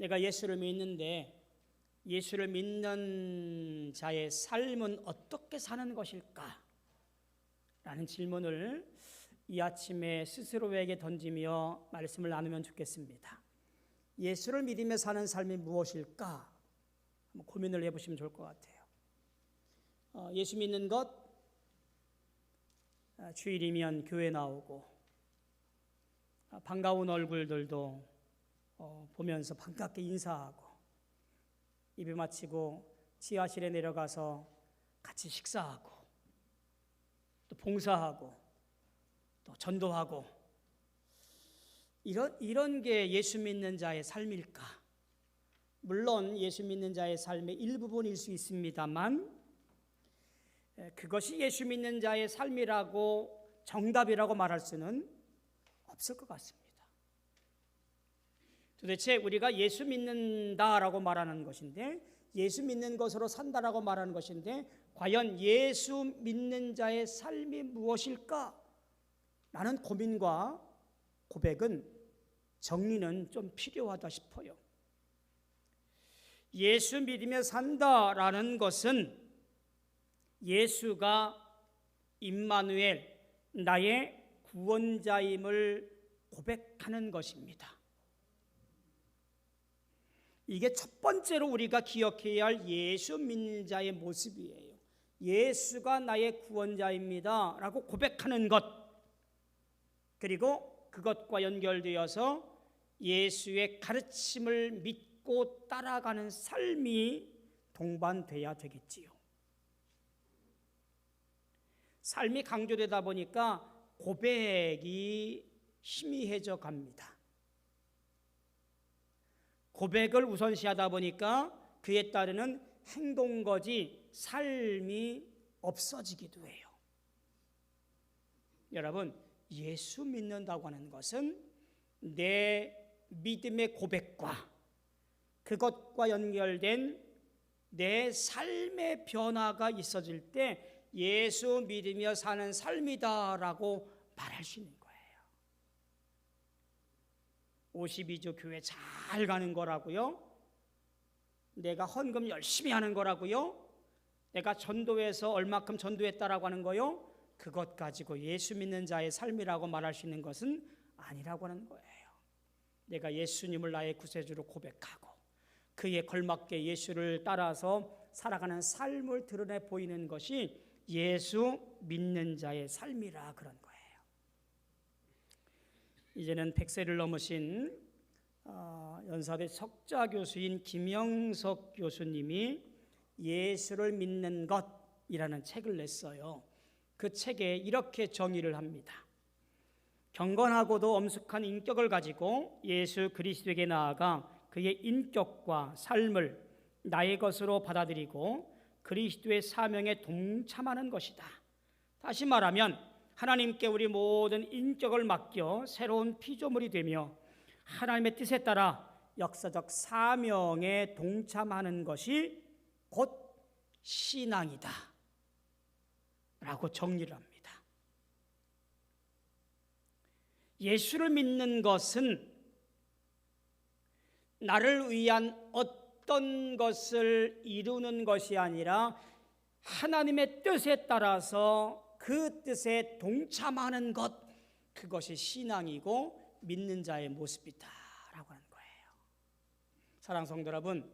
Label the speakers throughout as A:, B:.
A: 내가 예수를 믿는데 예수를 믿는 자의 삶은 어떻게 사는 것일까? 라는 질문을 이 아침에 스스로에게 던지며 말씀을 나누면 좋겠습니다. 예수를 믿으며 사는 삶이 무엇일까? 한번 고민을 해보시면 좋을 것 같아요. 어, 예수 믿는 것, 아, 주일이면 교회 나오고, 아, 반가운 얼굴들도 어, 보면서 반갑게 인사하고, 입에 마치고 지하실에 내려가서 같이 식사하고, 또 봉사하고, 또 전도하고, 이런, 이런 게 예수 믿는 자의 삶일까? 물론 예수 믿는 자의 삶의 일부분일 수 있습니다만, 에, 그것이 예수 믿는 자의 삶이라고 정답이라고 말할 수는 없을 것 같습니다. 도대체 우리가 예수 믿는다라고 말하는 것인데 예수 믿는 것으로 산다라고 말하는 것인데 과연 예수 믿는 자의 삶이 무엇일까? 라는 고민과 고백은 정리는 좀 필요하다 싶어요. 예수 믿으며 산다라는 것은 예수가 임마누엘 나의 구원자임을 고백하는 것입니다. 이게 첫 번째로 우리가 기억해야 할 예수 믿는 자의 모습이에요. 예수가 나의 구원자입니다. 라고 고백하는 것. 그리고 그것과 연결되어서 예수의 가르침을 믿고 따라가는 삶이 동반돼야 되겠지요. 삶이 강조되다 보니까 고백이 희미해져 갑니다. 고백을 우선시하다 보니까 그에 따르는 행동 거지 삶이 없어지기도 해요. 여러분, 예수 믿는다고 하는 것은 내 믿음의 고백과 그것과 연결된 내 삶의 변화가 있어질 때 예수 믿으며 사는 삶이다라고 말할 수 있는. 52조 교회 잘 가는 거라고요? 내가 헌금 열심히 하는 거라고요? 내가 전도해서 얼마큼 전도했다라고 하는 거요? 그것 가지고 예수 믿는 자의 삶이라고 말할 수 있는 것은 아니라고 하는 거예요. 내가 예수님을 나의 구세주로 고백하고 그에 걸맞게 예수를 따라서 살아가는 삶을 드러내 보이는 것이 예수 믿는 자의 삶이라 그런 거예요. 이제는 100세를 넘으신 어, 연사대 석자 교수인 김영석 교수님이 예수를 믿는 것이라는 책을 냈어요. 그 책에 이렇게 정의를 합니다. 경건하고도 엄숙한 인격을 가지고 예수 그리스도에게 나아가 그의 인격과 삶을 나의 것으로 받아들이고 그리스도의 사명에 동참하는 것이다. 다시 말하면 하나님께 우리 모든 인격을 맡겨 새로운 피조물이 되며 하나님의 뜻에 따라 역사적 사명에 동참하는 것이 곧 신앙이다. 라고 정리를 합니다. 예수를 믿는 것은 나를 위한 어떤 것을 이루는 것이 아니라 하나님의 뜻에 따라서 그 뜻에 동참하는 것 그것이 신앙이고 믿는 자의 모습이다라고 하는 거예요. 사랑 성도 여러분,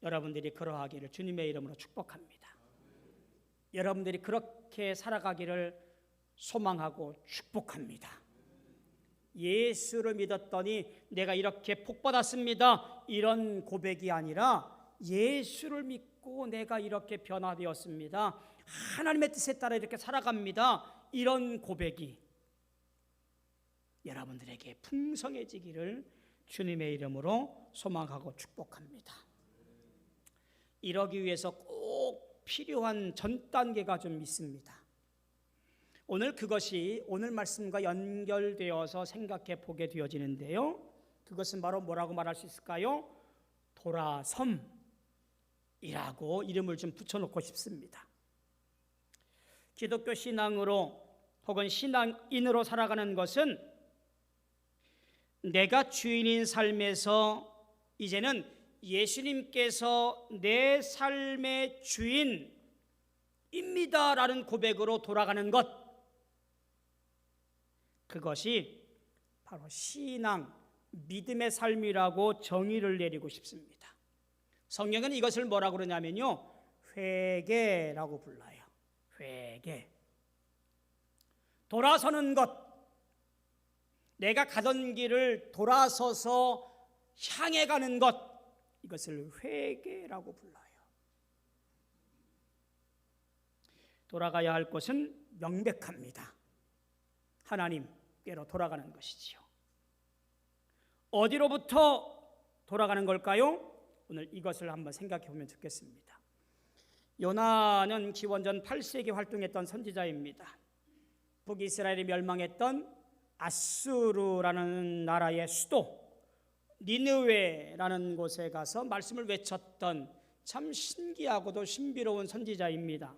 A: 여러분들이 그러하기를 주님의 이름으로 축복합니다. 여러분들이 그렇게 살아가기를 소망하고 축복합니다. 예수를 믿었더니 내가 이렇게 복 받았습니다. 이런 고백이 아니라 예수를 믿고 내가 이렇게 변화되었습니다. 하나님의 뜻에 따라 이렇게 살아갑니다. 이런 고백이 여러분들에게 풍성해지기를 주님의 이름으로 소망하고 축복합니다. 이러기 위해서 꼭 필요한 전 단계가 좀 있습니다. 오늘 그것이 오늘 말씀과 연결되어서 생각해 보게 되어지는데요. 그것은 바로 뭐라고 말할 수 있을까요? 돌아섬이라고 이름을 좀 붙여놓고 싶습니다. 기독교 신앙으로 혹은 신앙인으로 살아가는 것은 내가 주인인 삶에서 이제는 예수님께서 내 삶의 주인입니다라는 고백으로 돌아가는 것. 그것이 바로 신앙, 믿음의 삶이라고 정의를 내리고 싶습니다. 성경은 이것을 뭐라고 그러냐면요. 회개라고 불러요. 회개. 돌아서는 것. 내가 가던 길을 돌아서서 향해 가는 것. 이것을 회개라고 불러요. 돌아가야 할 곳은 명백합니다. 하나님께로 돌아가는 것이지요. 어디로부터 돌아가는 걸까요? 오늘 이것을 한번 생각해 보면 좋겠습니다. 요나는 기원전 8세기 활동했던 선지자입니다. 북이스라엘이 멸망했던 아수르라는 나라의 수도 니느웨라는 곳에 가서 말씀을 외쳤던 참 신기하고도 신비로운 선지자입니다.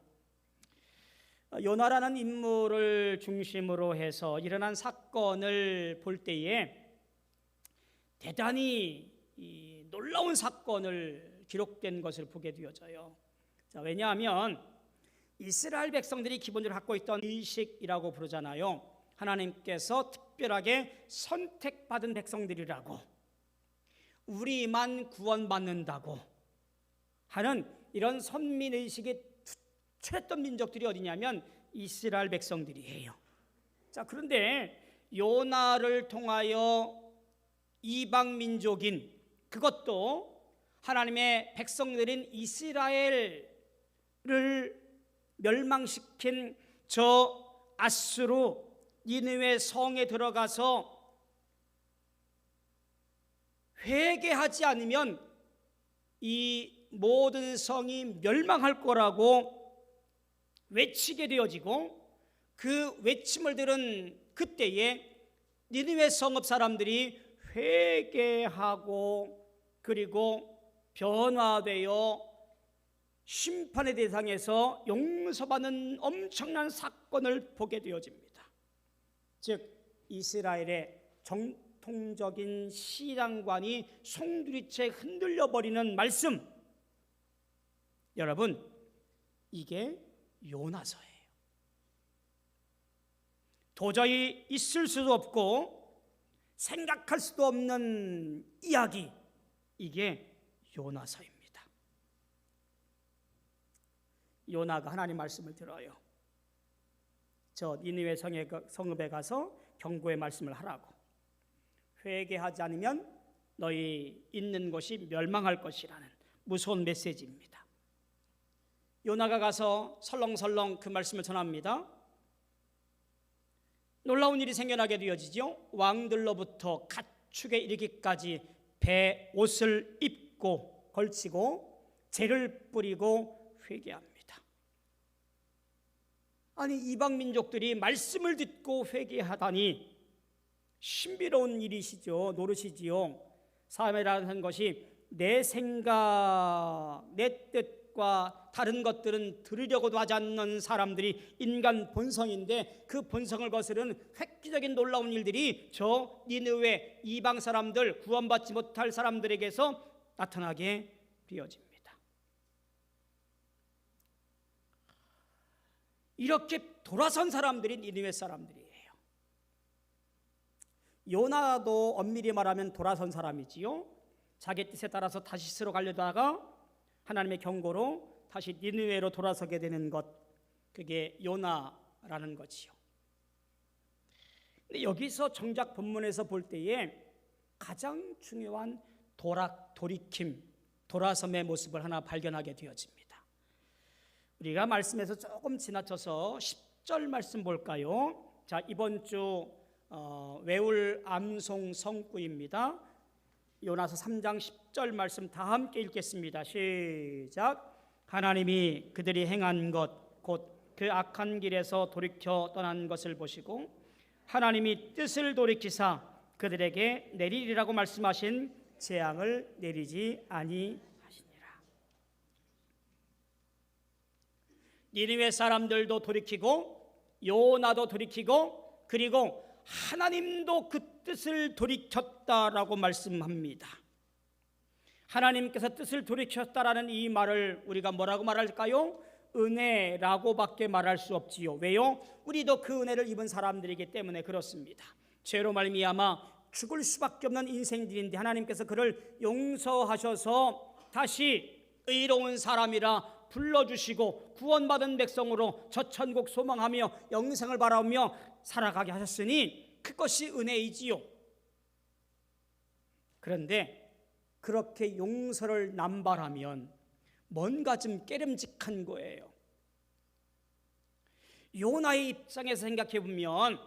A: 요나라는 인물을 중심으로 해서 일어난 사건을 볼 때에 대단히 놀라운 사건을 기록된 것을 보게 되어져요. 자, 왜냐하면 이스라엘 백성들이 기본적으로 갖고 있던 의식이라고 부르잖아요. 하나님께서 특별하게 선택받은 백성들이라고 우리만 구원받는다고 하는 이런 선민 의식에 투철했던 민족들이 어디냐면 이스라엘 백성들이에요. 자, 그런데 요나를 통하여 이방 민족인 그것도 하나님의 백성들인 이스라엘 을 멸망시킨 저 아스루 니느웨 성에 들어가서 회개하지 않으면 이 모든 성이 멸망할 거라고 외치게 되어지고 그 외침을 들은 그때에 니느웨 성읍 사람들이 회개하고 그리고 변화되어 심판의 대상에서 용서받는 엄청난 사건을 보게 되어집니다. 즉 이스라엘의 정통적인 신앙관이 송두리째 흔들려 버리는 말씀. 여러분, 이게 요나서예요. 도저히 있을 수도 없고 생각할 수도 없는 이야기. 이게 요나서입니다. 요나가 하나님 말씀을 들어요. 저 니느웨 성에 성읍에 가서 경고의 말씀을 하라고. 회개하지 않으면 너희 있는 곳이 멸망할 것이라는 무서운 메시지입니다. 요나가 가서 설렁설렁 그 말씀을 전합니다. 놀라운 일이 생겨나게 되어지죠. 왕들로부터 가축에 이르기까지 배 옷을 입고 걸치고 재를 뿌리고 회개합니다. 아니 이방 민족들이 말씀을 듣고 회개하다니 신비로운 일이시죠. 노릇이지요. 삶이라는 것이 내 생각, 내 뜻과 다른 것들은 들으려고도 하지 않는 사람들이 인간 본성인데 그 본성을 거스른 획기적인 놀라운 일들이 저 니느웨 이방 사람들 구원받지 못할 사람들에게서 나타나게 되어집니다. 이렇게 돌아선 사람들이 니느웨 사람들이에요. 요나도 엄밀히 말하면 돌아선 사람이지요. 자기 뜻에 따라서 다시스로 가려다가 하나님의 경고로 다시 니느웨로 돌아서게 되는 것 그게 요나라는 거지요. 근데 여기서 정작 본문에서 볼 때에 가장 중요한 도락 돌이킴 돌아섬의 모습을 하나 발견하게 되어집니다. 우리가 말씀에서 조금 지나쳐서 10절 말씀 볼까요? 자, 이번 주 어, 외울 암송 성구입니다. 요나서 3장 10절 말씀 다 함께 읽겠습니다. 시작. 하나님이 그들이 행한 것 곧 그 악한 길에서 돌이켜 떠난 것을 보시고 하나님이 뜻을 돌이키사 그들에게 내리리라고 말씀하신 재앙을 내리지 아니 니느웨 사람들도 돌이키고 요나도 돌이키고 그리고 하나님도 그 뜻을 돌이켰다라고 말씀합니다. 하나님께서 뜻을 돌이켰다라는 이 말을 우리가 뭐라고 말할까요? 은혜라고밖에 말할 수 없지요. 왜요? 우리도 그 은혜를 입은 사람들이기 때문에 그렇습니다. 죄로 말미암아 죽을 수밖에 없는 인생들인데 하나님께서 그를 용서하셔서 다시 의로운 사람이라 불러주시고 구원받은 백성으로 저천국 소망하며 영생을 바라며 살아가게 하셨으니 그것이 은혜이지요. 그런데 그렇게 용서를 남발하면 뭔가 좀 깨름직한 거예요. 요나의 입장에서 생각해 보면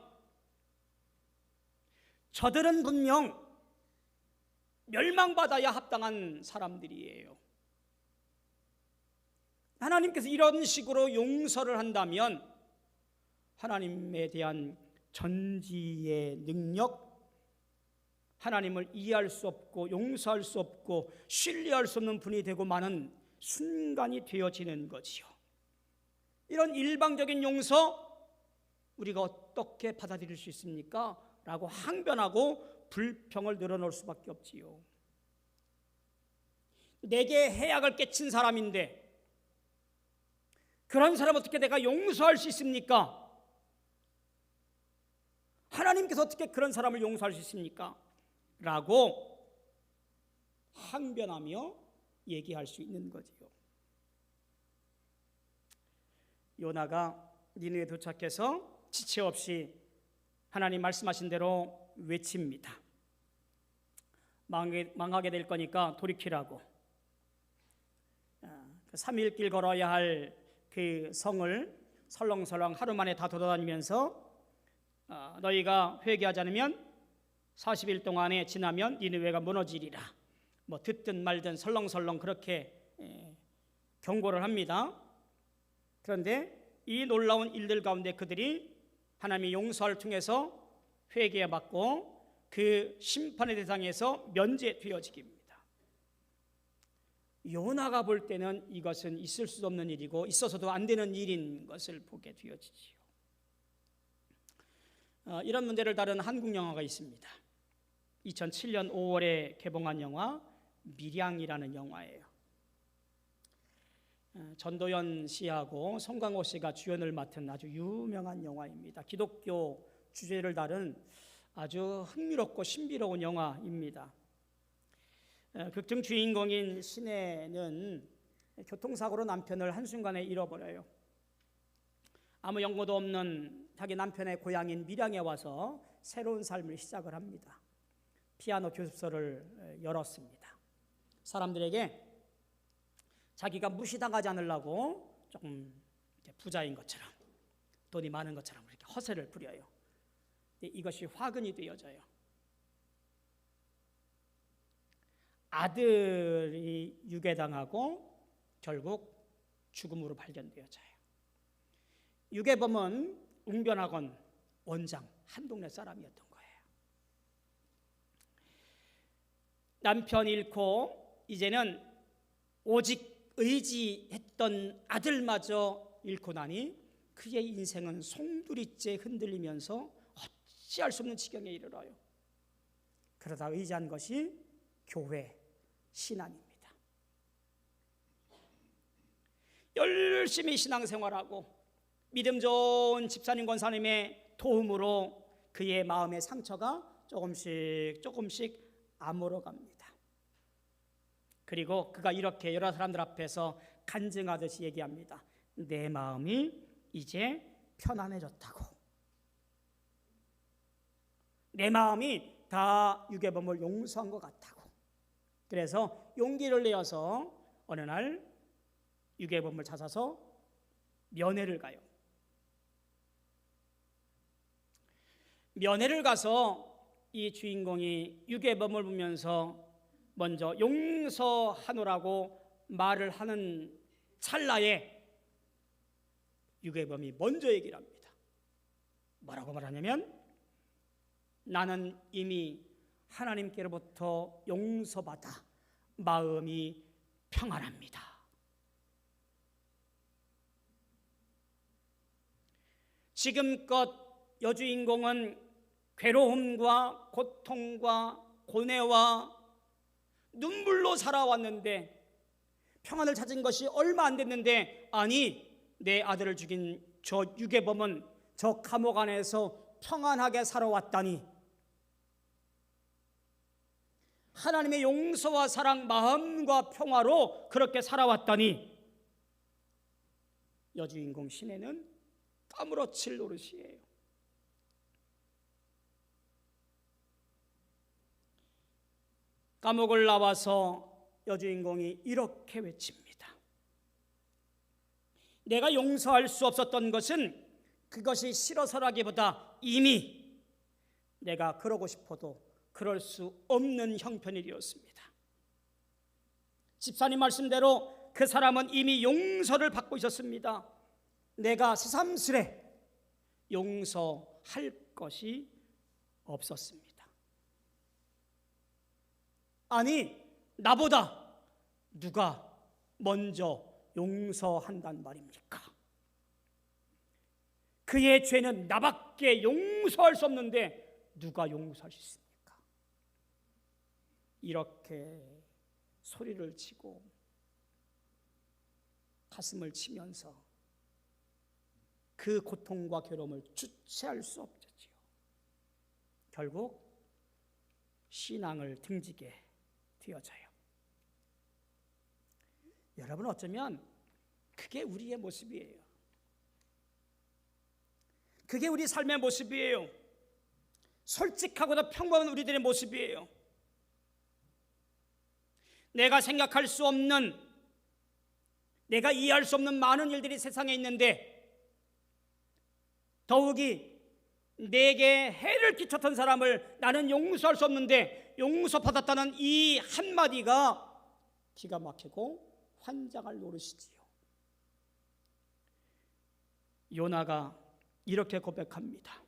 A: 저들은 분명 멸망받아야 합당한 사람들이에요. 하나님께서 이런 식으로 용서를 한다면 하나님에 대한 전지의 능력, 하나님을 이해할 수 없고 용서할 수 없고 신뢰할 수 없는 분이 되고 마는 순간이 되어지는 거지요. 이런 일방적인 용서 우리가 어떻게 받아들일 수 있습니까? 라고 항변하고 불평을 늘어놓을 수밖에 없지요. 내게 해악을 끼친 사람인데 그런 사람 어떻게 내가 용서할 수 있습니까? 하나님께서 어떻게 그런 사람을 용서할 수 있습니까? 라고 항변하며 얘기할 수 있는 거지요. 요나가 니느에 도착해서 지체 없이 하나님 말씀하신 대로 외칩니다. 망하게, 망하게 될 거니까 돌이키라고. 3일 길 걸어야 할 그 성을 설렁설렁 하루 만에 다 돌아다니면서 어, 너희가 회개하지 않으면 40일 동안에 지나면 니느웨가 무너지리라. 뭐 듣든 말든 설렁설렁 그렇게 경고를 합니다. 그런데 이 놀라운 일들 가운데 그들이 하나님의 용서를 통해서 회개해 받고 그 심판의 대상에서 면제되어지기입니다. 요나가 볼 때는 이것은 있을 수 없는 일이고 있어서도 안 되는 일인 것을 보게 되어지지요. 어, 이런 문제를 다룬 한국 영화가 있습니다. 2007년 5월에 개봉한 영화 미량이라는 영화예요. 어, 전도연 씨하고 송강호 씨가 주연을 맡은 아주 유명한 영화입니다. 기독교 주제를 다룬 아주 흥미롭고 신비로운 영화입니다. 어, 극중 주인공인 신혜는 교통사고로 남편을 한순간에 잃어버려요. 아무 연고도 없는 자기 남편의 고향인 밀양에 와서 새로운 삶을 시작을 합니다. 피아노 교습소를 열었습니다. 사람들에게 자기가 무시당하지 않으려고 조금 부자인 것처럼 돈이 많은 것처럼 이렇게 허세를 부려요. 이것이 화근이 되어져요. 아들이 유괴당하고 결국 죽음으로 발견되어져요. 유괴범은 웅변학원 원장 한 동네 사람이었던 거예요. 남편 잃고 이제는 오직 의지했던 아들마저 잃고 나니 그의 인생은 송두리째 흔들리면서 어찌할 수 없는 지경에 이르러요. 그러다 의지한 것이 교회 신앙입니다. 열심히 신앙생활하고 믿음 좋은 집사님 권사님의 도움으로 그의 마음의 상처가 조금씩 조금씩 아물어 갑니다. 그리고 그가 이렇게 여러 사람들 앞에서 간증하듯이 얘기합니다. 내 마음이 이제 편안해졌다고. 내 마음이 다 유괴범을 용서한 것 같다고. 그래서 용기를 내어서 어느 날 유괴범을 찾아서 면회를 가요. 면회를 가서 이 주인공이 유괴범을 보면서 먼저 용서하노라고 말을 하는 찰나에 유괴범이 먼저 얘기를 합니다. 뭐라고 말하냐면 나는 이미 하나님께로부터 용서받아 마음이 평안합니다. 지금껏 여주인공은 괴로움과 고통과 고뇌와 눈물로 살아왔는데 평안을 찾은 것이 얼마 안 됐는데 아니 내 아들을 죽인 저 유괴범은 저 감옥 안에서 평안하게 살아왔다니 하나님의 용서와 사랑 마음과 평화로 그렇게 살아왔다니 여주인공 신혜는 까무러칠 노릇이에요. 감옥을 나와서 여주인공이 이렇게 외칩니다. 내가 용서할 수 없었던 것은 그것이 싫어서라기보다 이미 내가 그러고 싶어도 그럴 수 없는 형편이었습니다. 집사님 말씀대로 그 사람은 이미 용서를 받고 있었습니다. 내가 새삼스레 용서할 것이 없었습니다. 아니, 나보다 누가 먼저 용서한단 말입니까? 그의 죄는 나밖에 용서할 수 없는데 누가 용서할 수 있습니까? 이렇게 소리를 치고 가슴을 치면서 그 고통과 괴로움을 주체할 수 없었지요. 결국 신앙을 등지게 되어져요. 여러분 어쩌면 그게 우리의 모습이에요. 그게 우리 삶의 모습이에요. 솔직하고도 평범한 우리들의 모습이에요. 내가 생각할 수 없는, 내가 이해할 수 없는 많은 일들이 세상에 있는데, 더욱이 내게 해를 끼쳤던 사람을 나는 용서할 수 없는데, 용서받았다는 이 한마디가 기가 막히고 환장할 노릇이지요. 요나가 이렇게 고백합니다.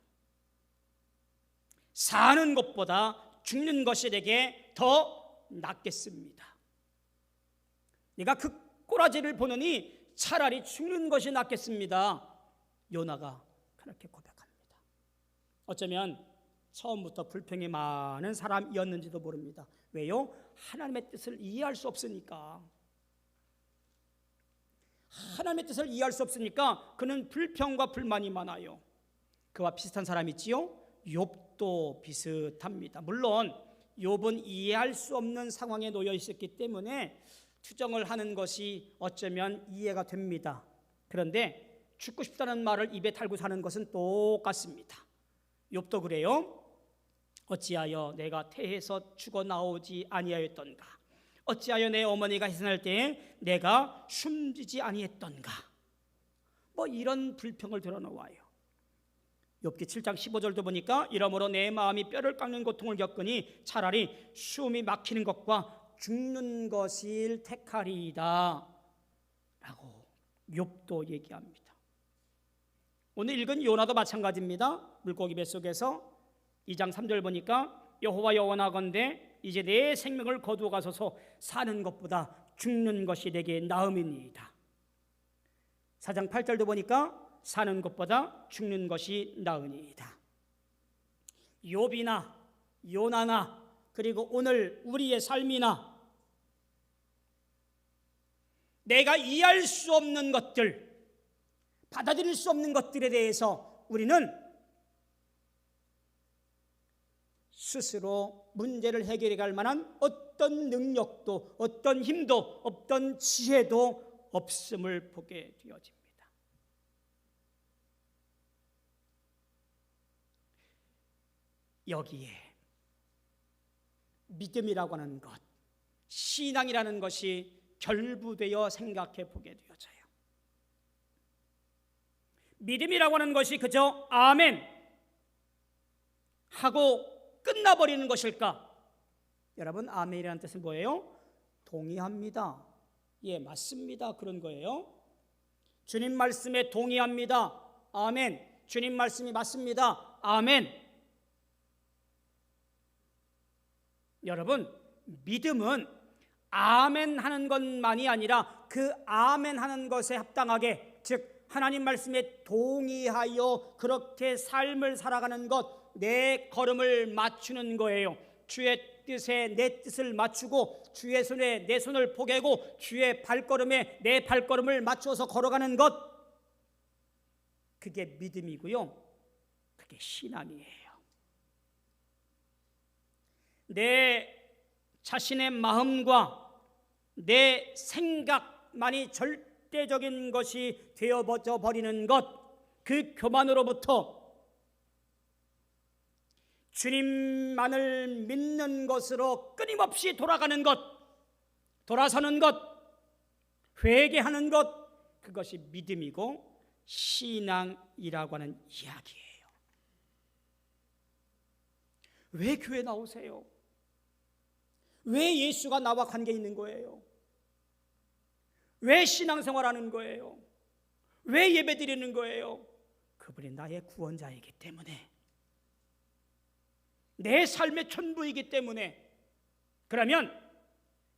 A: 사는 것보다 죽는 것이 내게 더 낫겠습니다. 내가 그 꼬라지를 보느니 차라리 죽는 것이 낫겠습니다. 요나가 그렇게 고백합니다. 어쩌면 처음부터 불평이 많은 사람이었는지도 모릅니다. 왜요? 하나님의 뜻을 이해할 수 없으니까. 하나님의 뜻을 이해할 수 없으니까 그는 불평과 불만이 많아요. 그와 비슷한 사람 있지요? 욥도 비슷합니다. 물론 욥은 이해할 수 없는 상황에 놓여 있었기 때문에 투정을 하는 것이 어쩌면 이해가 됩니다. 그런데 죽고 싶다는 말을 입에 달고 사는 것은 똑같습니다. 욥도 그래요. 어찌하여 내가 태에서 죽어 나오지 아니하였던가? 어찌하여 내 어머니가 희생할 때에 내가 숨지지 아니했던가? 뭐 이런 불평을 드러놓아요. 욥기 7장 15절도 보니까 이러므로 내 마음이 뼈를 깎는 고통을 겪으니 차라리 숨이 막히는 것과 죽는 것일 택하리이다. 라고 욥도 얘기합니다. 오늘 읽은 요나도 마찬가지입니다. 물고기 뱃속에서 2장 3절 보니까 여호와 여원하건대 이제 내 생명을 거두어 가소서 사는 것보다 죽는 것이 내게 나음이니이다. 4장 8절도 보니까 사는 것보다 죽는 것이 나으니이다. 욥이나 요나나 그리고 오늘 우리의 삶이나 내가 이해할 수 없는 것들 받아들일 수 없는 것들에 대해서 우리는 스스로 문제를 해결해 갈 만한 어떤 능력도 어떤 힘도 어떤 지혜도 없음을 보게 되어집니다. 여기에 믿음이라고 하는 것, 신앙이라는 것이 결부되어 생각해 보게 되어져요. 믿음이라고 하는 것이 그저 아멘 하고 끝나버리는 것일까? 여러분 아멘이라는 뜻은 뭐예요? 동의합니다. 예, 맞습니다. 그런 거예요. 주님 말씀에 동의합니다. 아멘. 주님 말씀이 맞습니다. 아멘. 여러분, 믿음은 아멘 하는 것만이 아니라 그 아멘 하는 것에 합당하게 즉 하나님 말씀에 동의하여 그렇게 삶을 살아가는 것, 내 걸음을 맞추는 거예요. 주의 뜻에 내 뜻을 맞추고 주의 손에 내 손을 포개고 주의 발걸음에 내 발걸음을 맞춰서 걸어가는 것 그게 믿음이고요. 그게 신앙이에요. 내 자신의 마음과 내 생각만이 절대적인 것이 되어져 버리는 것, 그 교만으로부터 주님만을 믿는 것으로 끊임없이 돌아가는 것, 돌아서는 것, 회개하는 것, 그것이 믿음이고 신앙이라고 하는 이야기예요. 왜 교회 나오세요? 왜 예수가 나와 관계 있는 거예요? 왜 신앙생활 하는 거예요? 왜 예배 드리는 거예요? 그분이 나의 구원자이기 때문에 내 삶의 전부이기 때문에 그러면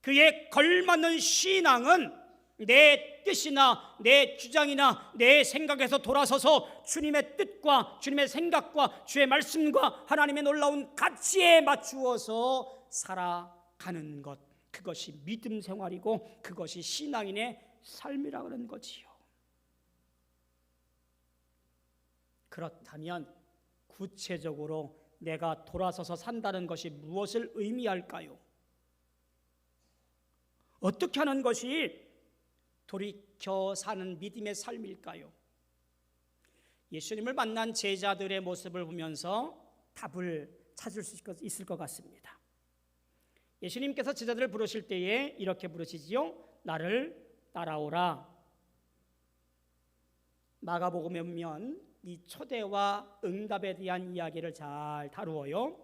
A: 그에 걸맞는 신앙은 내 뜻이나 내 주장이나 내 생각에서 돌아서서 주님의 뜻과 주님의 생각과 주의 말씀과 하나님의 놀라운 가치에 맞추어서 살아 가는 것 그것이 믿음 생활이고 그것이 신앙인의 삶이라고 하는 거지요. 그렇다면 구체적으로 내가 돌아서서 산다는 것이 무엇을 의미할까요? 어떻게 하는 것이 돌이켜 사는 믿음의 삶일까요? 예수님을 만난 제자들의 모습을 보면서 답을 찾을 수 있을 것 같습니다. 예수님께서 제자들을 부르실 때에 이렇게 부르시지요. 나를 따라오라. 마가복음에 보면 이 초대와 응답에 대한 이야기를 잘 다루어요.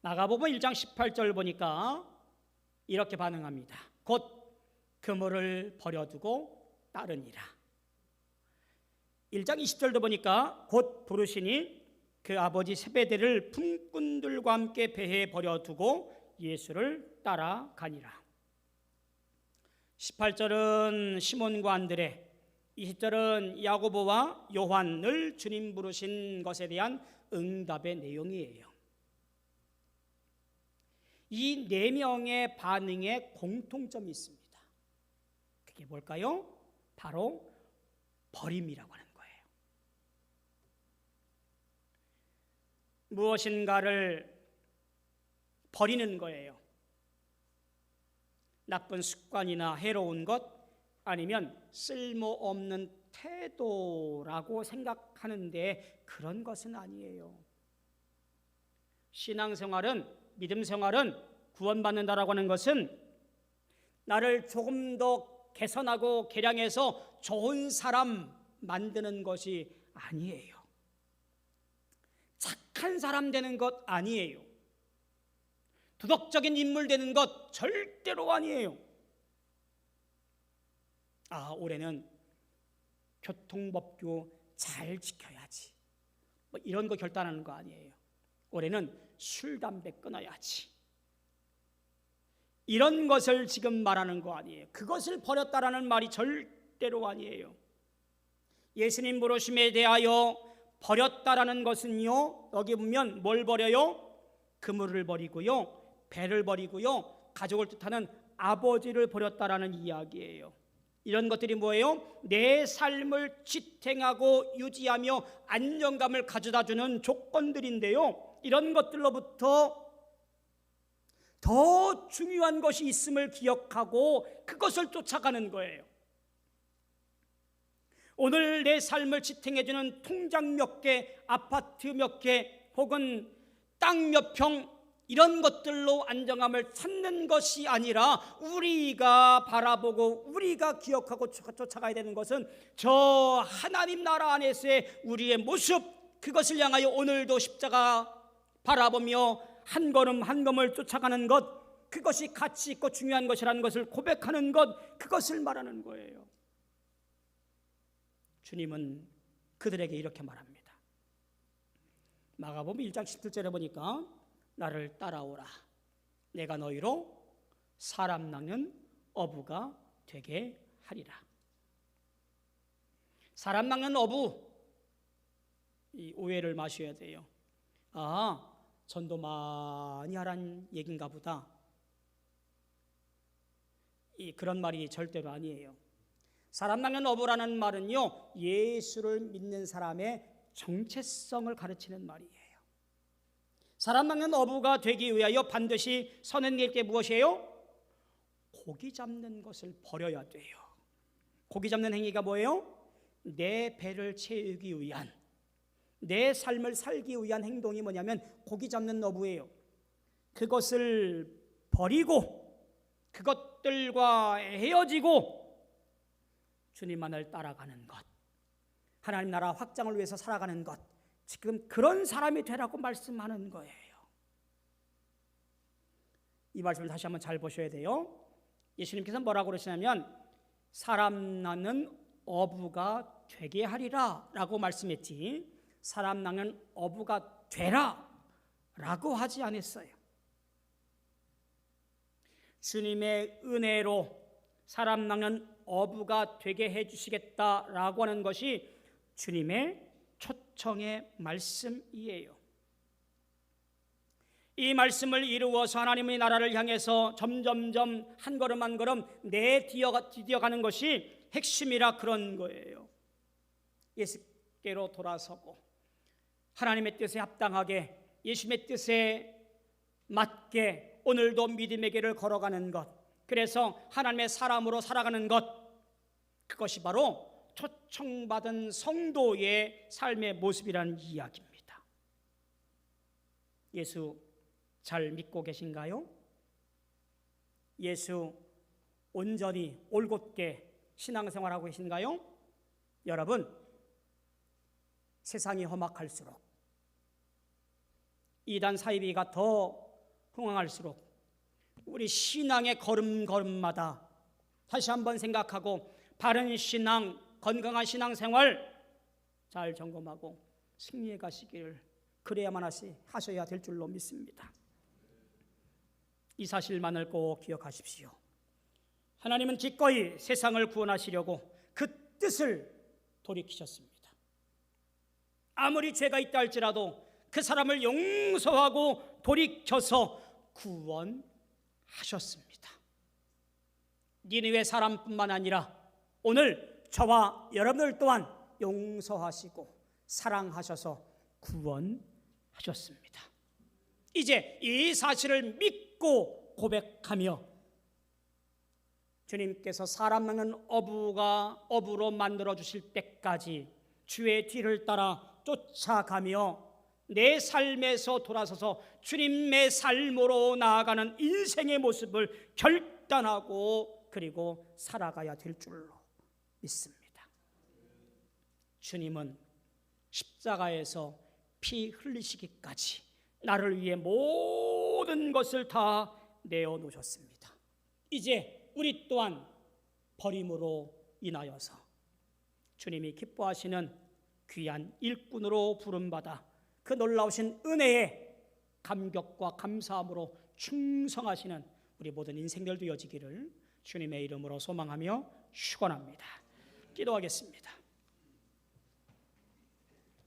A: 마가복음 1장 18절 보니까 이렇게 반응합니다. 곧 그물을 버려두고 따르니라. 1장 20절도 보니까 곧 부르시니 그 아버지 세베대를 품꾼들과 함께 배에 버려두고 예수를 따라가니라. 18절은 시몬과 안드레, 20절은 야고보와 요한을 주님 부르신 것에 대한 응답의 내용이에요. 이 네 명의 반응에 공통점이 있습니다. 그게 뭘까요? 바로 버림이라고 하는 거예요. 무엇인가를 버리는 거예요. 나쁜 습관이나 해로운 것 아니면 쓸모없는 태도라고 생각하는데 그런 것은 아니에요. 신앙생활은 믿음 생활은 구원받는다라고 하는 것은 나를 조금 더 개선하고 개량해서 좋은 사람 만드는 것이 아니에요. 착한 사람 되는 것 아니에요. 도덕적인 인물 되는 것 절대로 아니에요. 아, 올해는 교통법규 잘 지켜야지. 뭐 이런 거 결단하는 거 아니에요. 올해는 술, 담배 끊어야지. 이런 것을 지금 말하는 거 아니에요. 그것을 버렸다라는 말이 절대로 아니에요. 예수님 부르심에 대하여 버렸다라는 것은요. 여기 보면 뭘 버려요? 그물을 버리고요. 배를 버리고요. 가족을 뜻하는 아버지를 버렸다라는 이야기예요. 이런 것들이 뭐예요? 내 삶을 지탱하고 유지하며 안정감을 가져다 주는 조건들인데요. 이런 것들로부터 더 중요한 것이 있음을 기억하고 그것을 쫓아가는 거예요. 오늘 내 삶을 지탱해 주는 통장 몇 개, 아파트 몇 개, 혹은 땅 몇 평, 이런 것들로 안정함을 찾는 것이 아니라 우리가 바라보고 우리가 기억하고 쫓아가야 되는 것은 저 하나님 나라 안에서의 우리의 모습 그것을 향하여 오늘도 십자가 바라보며 한 걸음 한 걸음을 쫓아가는 것 그것이 가치 있고 중요한 것이라는 것을 고백하는 것 그것을 말하는 거예요. 주님은 그들에게 이렇게 말합니다. 마가복음 1장 17절에 보니까 나를 따라오라. 내가 너희로 사람 낳는 어부가 되게 하리라. 사람 낳는 어부 이 오해를 마셔야 돼요. 아, 전도 많이 하란 얘긴가 보다. 이 그런 말이 절대로 아니에요. 사람 낳는 어부라는 말은요 예수를 믿는 사람의 정체성을 가르치는 말이에요. 사람 낳는 어부가 되기 위하여 반드시 서는 게 무엇이에요? 고기 잡는 것을 버려야 돼요. 고기 잡는 행위가 뭐예요? 내 배를 채우기 위한 내 삶을 살기 위한 행동이 뭐냐면 고기 잡는 어부예요. 그것을 버리고 그것들과 헤어지고 주님 만을 따라가는 것, 하나님 나라 확장을 위해서 살아가는 것, 지금 그런 사람이 되라고 말씀하는 거예요. 이 말씀을 다시 한번 잘 보셔야 돼요. 예수님께서 뭐라고 그러시냐면 사람 낳는 어부가 되게 하리라라고 말씀했지 사람 낳는 어부가 되라라고 하지 않았어요. 주님의 은혜로 사람 낳는 어부가 되게 해 주시겠다라고 하는 것이 주님의 초 청의 말씀이에요. 이 말씀을 이루어서 하나님의 나라를 향해서 점점점 한 걸음 한 걸음 내디뎌가는 것이 핵심이라 그런 거예요. 예수께로 돌아서고 하나님의 뜻에 합당하게 예수님의 뜻에 맞게 오늘도 믿음의 길을 걸어가는 것 그래서 하나님의 사람으로 살아가는 것 그것이 바로 초청받은 성도의 삶의 모습이라는 이야기입니다. 예수 잘 믿고 계신가요? 예수 온전히 올곧게 신앙생활하고 계신가요? 여러분 세상이 험악할수록 이단 사이비가 더 흥황할수록 우리 신앙의 걸음걸음마다 다시 한번 생각하고 바른 신앙, 건강한 신앙생활 잘 점검하고 승리해 가시기를 그래야만 하셔야 될 줄로 믿습니다. 이 사실만을 꼭 기억하십시오. 하나님은 기꺼이 세상을 구원하시려고 그 뜻을 돌이키셨습니다. 아무리 죄가 있다 할지라도 그 사람을 용서하고 돌이켜서 구원하셨습니다. 니느웨 사람뿐만 아니라 오늘 저와 여러분들 또한 용서하시고 사랑하셔서 구원하셨습니다. 이제 이 사실을 믿고 고백하며 주님께서 사람 낳는 어부가 어부로 만들어 주실 때까지 주의 뒤를 따라 쫓아가며 내 삶에서 돌아서서 주님의 삶으로 나아가는 인생의 모습을 결단하고 그리고 살아가야 될 줄로 믿습니다. 주님은 십자가에서 피 흘리시기까지 나를 위해 모든 것을 다 내어 놓으셨습니다. 이제 우리 또한 버림으로 인하여서 주님이 기뻐하시는 귀한 일꾼으로 부름받아 그 놀라우신 은혜에 감격과 감사함으로 충성하시는 우리 모든 인생들 되어지기를 주님의 이름으로 소망하며 축원합니다. 기도하겠습니다.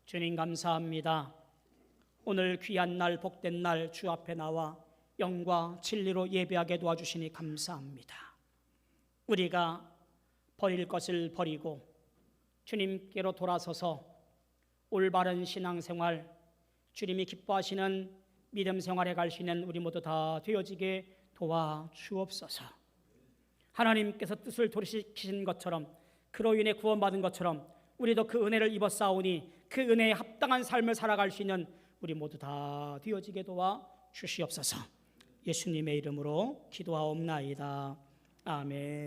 A: 주님 감사합니다. 오늘 귀한 날 복된 날 주 앞에 나와 영과 진리로 예배하게 도와주시니 감사합니다. 우리가 버릴 것을 버리고 주님께로 돌아서서 올바른 신앙생활, 주님이 기뻐하시는 믿음 생활에 갈 수 있는 우리 모두 다 되어지게 도와 주옵소서. 하나님께서 뜻을 돌이키신 것처럼 그로 인해 구원받은 것처럼 우리도 그 은혜를 입었사오니 그 은혜에 합당한 삶을 살아갈 수 있는 우리 모두 다 되어지게 도와 주시옵소서. 예수님의 이름으로 기도하옵나이다. 아멘.